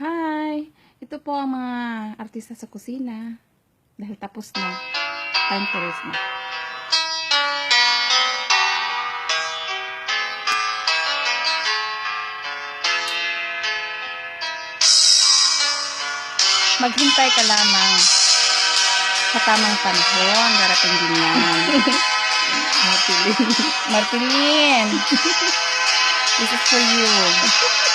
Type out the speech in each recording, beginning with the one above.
Hi! Ito po ang mga artista sa kusina. Dahil tapos na. Time to rest na. Maghintay ka lamang sa tamang panahon. Darating din yan. Martilin. Martilin! This is for you.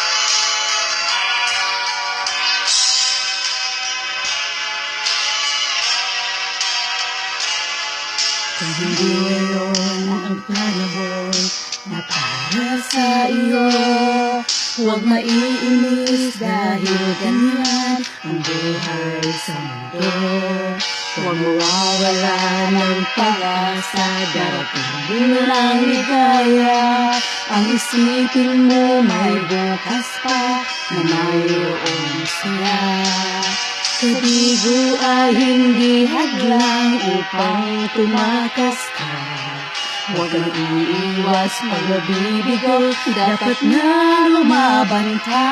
Hindi ngayon ang panahon na para sa iyo. Huwag maiinis dahil ganyan ang buhay sa mundo. Huwag mawawala ng pag-asa Darating din ang ligaya. Ang isipin mo may bukas pa Na mayroong saya Kabigo ay hindi hadlang upang tumakas ka. Huwag kang iiwas pag nabibigo Dapat na lumaban ka.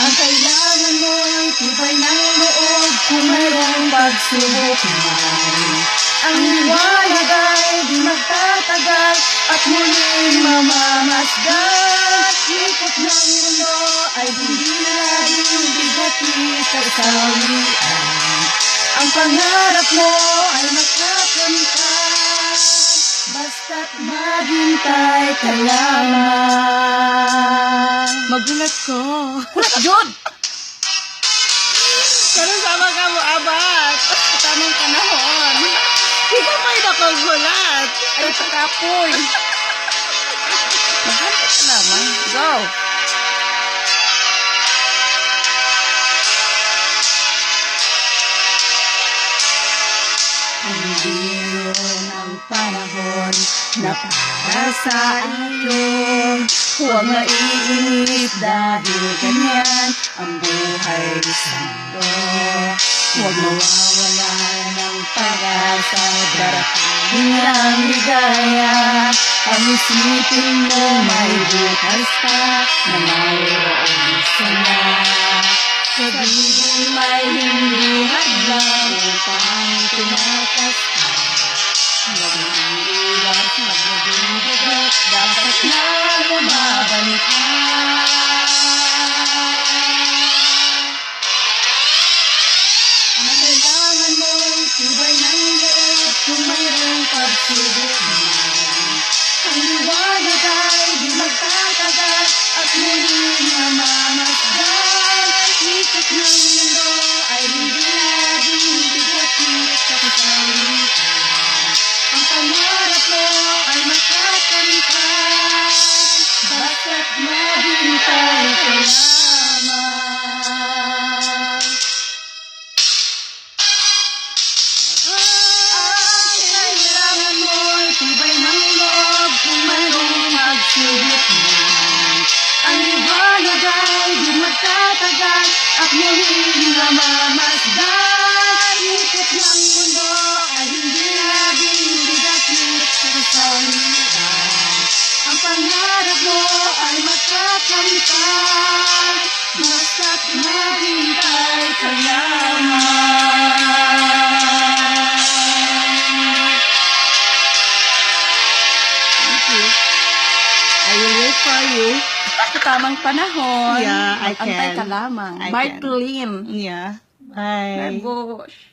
Ang kailangan mo ay tibay ng loob Kung mayroong pagsubok man At muling mamamasdan Ikot ng mundo ay hindi naging bigati sa kasawian Ang pangarap mo ay makakamtan Basta't maghintay ka lamang Magulat ko Jud! Pero sama ka mo, abat. Tamang panahon. Ikaw may nakagulat Ay, sa kapoy. Maghantay ka lamang. Go! Hindi yun ang panahon na para sa iyo Huwag maiinip dahil ganyan ang buhay sa mundo Huwag mawawala ng pag-asa Darating ang ligaya Ang isipin mo may bukas pa Na mayroong saya Sabihin may hindi hadlang upang tumakas mo ay tibay ng loob kung mayroong pagsubok Ang liwanag ay di magtatagal at muling mamamasdan Ikot ng mundo ay hindi naging bigatit sa kasawian Ang pangarap mo ay makakamtan Basta't maghintay ka lamang man. Ang liwanag ay di magtatagal at muling namamasdan. Ikot ng mundo ay hindi naging bigatit sa kasawian. Ang pangarap mo ay makakamtan. Basta't maghintay ka lamang. Sa tamang panahon. Yeah, I can. ka lamang. I can. Yeah. Bye, Bye. Bush.